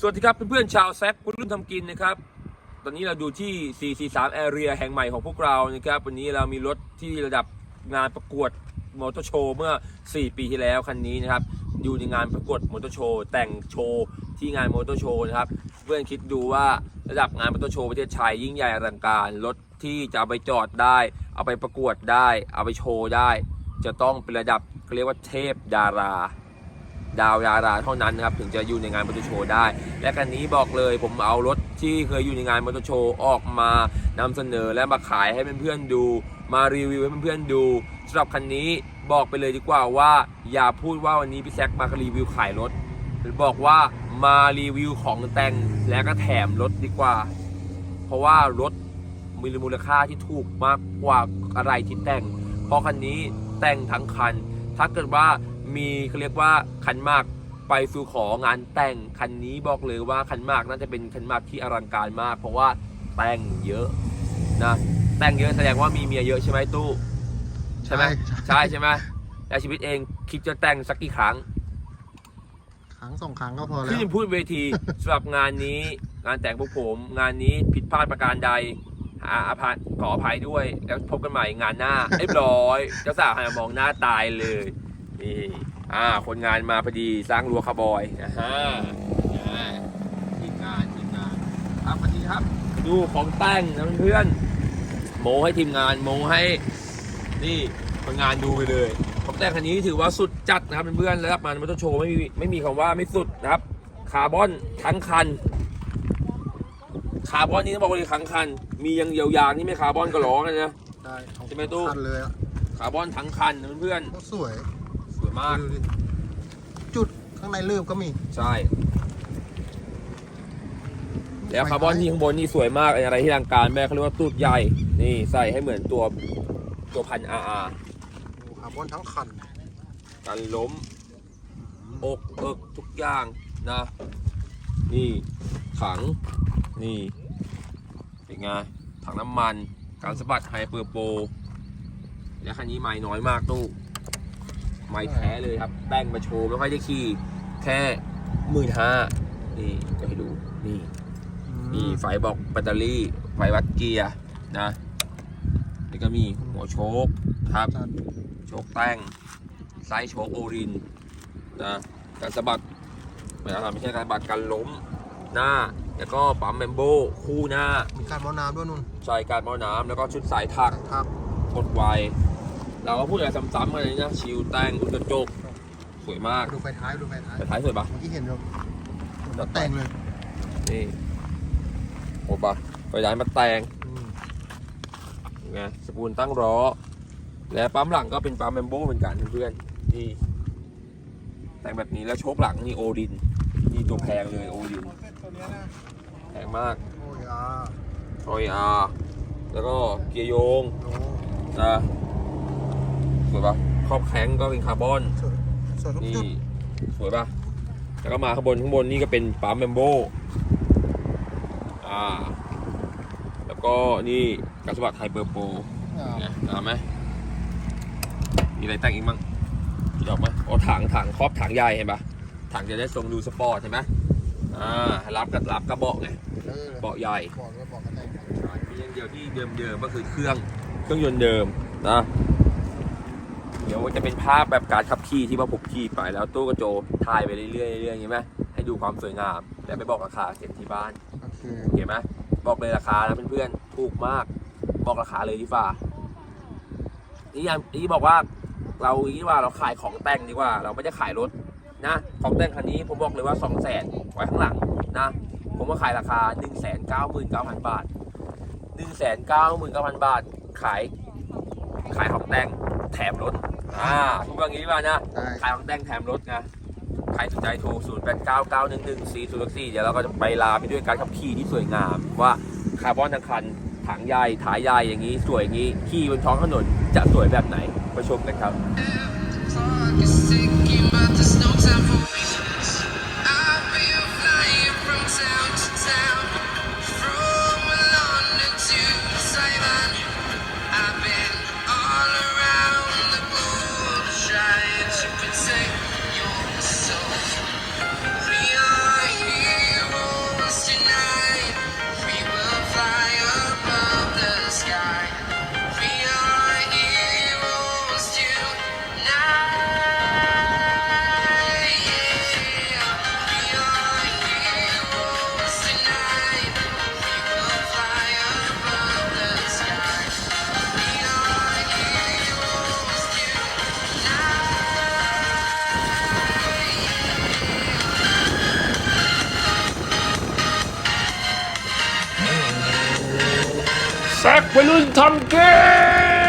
สวัสดีครับเพื่อนๆชาวแซกรุ่นทำกินนะครับ ตอนนี้เราดูที่ 443 Area แห่งใหม่ของพวกเรานะครับ วันนี้เรามีรถที่ระดับงานประกวดมอเตอร์โชว์เมื่อ 4 ปีที่แล้วคันนี้นะครับ อยู่ในงานประกวดมอเตอร์โชว์แต่งโชว์ที่งานมอเตอร์โชว์นะครับ เพื่อนคิดดูว่าระดับงานมอเตอร์โชว์ประเทศไทยยิ่งใหญ่อลังการรถที่จะเอาไปจอดได้ เอาไปประกวดได้ เอาไปโชว์ได้ จะต้องเป็นระดับเขาเรียกว่าเทพดารา ดาวดาราเท่านั้นนะครับถึงจะอยู่ในงานมอเตอร์โชว์ได้ และคันนี้บอกเลยผมเอารถที่เคยอยู่ในงานมอเตอร์โชว์ออกมานำเสนอและมาขายให้เพื่อนๆดู มารีวิวให้เพื่อนๆดูสำหรับคันนี้บอกไปเลยดีกว่าว่า อย่าพูดว่าวันนี้พี่แซคมารีวิวขายรถบอกว่ามารีวิวของแต่งและก็แถมรถดีกว่า เพราะว่ารถมีมูลค่าที่ถูกมากกว่าอะไรที่แต่ง เพราะคันนี้แต่งทั้งคัน ถ้าเกิดว่า มีเขาเรียกว่าคันมากไปสู่ของานแต่งคันนี้บอกเลยว่าคันมากน่าจะเป็นคันมากที่อลังการมาก เพราะว่าแต่งเยอะนะแต่งเยอะแสดงว่ามีเมียเยอะใช่ไหมตู้ใช่ไหมใช่ใช่ใช่ไหมแล้วชีวิตเองคิดจะแต่งสักกี่ครั้ง ครั้งสองครั้งก็พอแล้วที่จะพูดเวทีสำหรับงานนี้งานแต่งพวกผม งานนี้ผิดพลาดประการใดหาอภัยขออภัยด้วย แล้วพบกันใหม่งานหน้าเรียบร้อย เจ้าสาวหันมามองหน้าตายเลย นี่อ่าคนงานมาพอดีสร้างรั้วคาร์บอยนะฮะอ่าทีมงานทีมงานครับพอดีครับ ดูของแต่งนะเพื่อนๆโมให้ทีมงานโมให้นี่คนงานดูไปเลยของแต่งคันนี้ถือว่าสุดจัดนะครับเพื่อนๆแล้วมันมันต้องโชว์ไม่มีไม่มีคำว่าไม่สุดนะครับ คาร์บอนทั้งคันคาร์บอนนี่ต้องบอกเลยทั้งคัน มีอยังเดียวยางนี่ไม่คาร์บอนก็ร้องเลยนะใช่เอาใช่ไหมตู้คันเลยอะคาร์บอนทั้งคันนะเพื่อนโคตรสวยๆสวย มาก ดูดิจุดข้างในลืบก็มี ใช่ แล้วคาร์บอนที่ข้างบนนี่สวยมากอะไรที่ทางการแม่เขาเรียกว่าตูดใหญ่ นี่ใส่ให้เหมือนตัวตัวพันอาร์ดูคาร์บอนทั้งคันกันล้ม อกเอิกทุกอย่างนะ นี่ถัง นี่เป็นไงถังน้ำมัน การสะบัดไฮเปอร์โปรและคันนี้ไม่น้อยมากตู้ ไม่แท้เลยครับแป้งมาโชว์ไม่ค่อยได้ขี่แค่หมื่นห้านี่จะให้ดูนี่นี่ไฟบอกแบตเตอรี่ไฟวัดเกียร์นะนี่ก็มีหัวโชคครับจัดโชคแต่งไซส์โชคโอรินนะการสะบัดไม่ใช่ไม่ใช่การสะบัดการล้มหน้าแล้วก็ปั๊มเมมโบคู่หน้ามีการมอน้ำด้วยนุ่นใส่การหมอน้ำแล้วก็ชุดสายถักครับกดไว เราก็พูดอะไรซ้ำๆกันเลยนะชิวแต่งอุลตราโจก สวยมากดูไฟท้ายดูไฟท้ายแต่ท้ายสวยปะเมื่อกี้เห็นอยู่รถแต่งเลยนี่โอ้ปะไฟย้ายมาแต่งอืมไงสปูลตั้งล้อและปั๊มหลังก็เป็นปั๊มเมมโบเหมือนกันเพื่อนๆนี่แต่งแบบนี้แล้วโชคหลังนี่โอดินนี่ตัวแพงเลยโอดินตัวนี้นะแพงมากโอ้ยอะรอยอาแล้วก็เกียร์โยงโอ้นะ สวยปะครอบแข้งก็เป็นคาร์บอนสวยสวยทุกนี่จุดสวยปะแล้วก็มาข้างบนข้างบนนี่ก็เป็นปั๊มเมมโบอ่า แล้วก็นี่กระสบัดไฮเปอร์โปรอ่าไงเอาไหมมีอะไรแต่งอีกมั้งคิดออกไหมโอ้ถังถังครอบถังใหญ่เห็นปะถังจะได้ทรงดูสปอร์ตเห็นไหมอ่ารับกับรับกระเบาะไงเออเบาะใหญ่ บอกเลยบอกกันแต่งมีอย่างเดียวที่เดิมๆก็คือเครื่องเครื่องยนต์เดิมนะ เดี๋ยวจะเป็นภาพแบบการขับขี่ที่ว่าผมขี่ไปแล้วตู้กระโจถ่ายไปเรื่อยๆเรื่อยๆอย่างงี้ไหมให้ดูความสวยงามแต่ไม่บอกราคาเก็บที่บ้านโอเคโอเคไหมบอกเลยราคานะเพื่อนๆถูกมาก บอกราคาเลยดีฝ่านี่ยังนี่บอกว่าเราอีว่าเราขายของแต่งดีกว่า เราไม่ได้ขายรถนะ ของแต่งคันนี้ผมบอกเลยว่า2 0 0 0 0 0ไว้ข้างหลังนะ ผมก็ขายราคา1 9 9 9 0 0 0บาท1 9 9 9 0 0 0บาท ขาย ขายของแต่งแถมรถ อ่าพูดว่างี้ดีกว่านะได้ขายของแต่งแถมรถนะใครสนใจโทร 0 8 9 9 1 1 4 0 4 เดี๋ยวเราก็จะไปลาไปด้วยการขับขี่ที่สวยงาม ว่าคาร์บอนทั้งคันถังใหญ่ถ่ายใหญ่อย่างนี้ สวยอย่างนี้ ขี่บนท้องถนนจะสวยแบบไหนไปชมกันครับ Talk is ticking, but there's no time for วัยรุ่นทำเกิน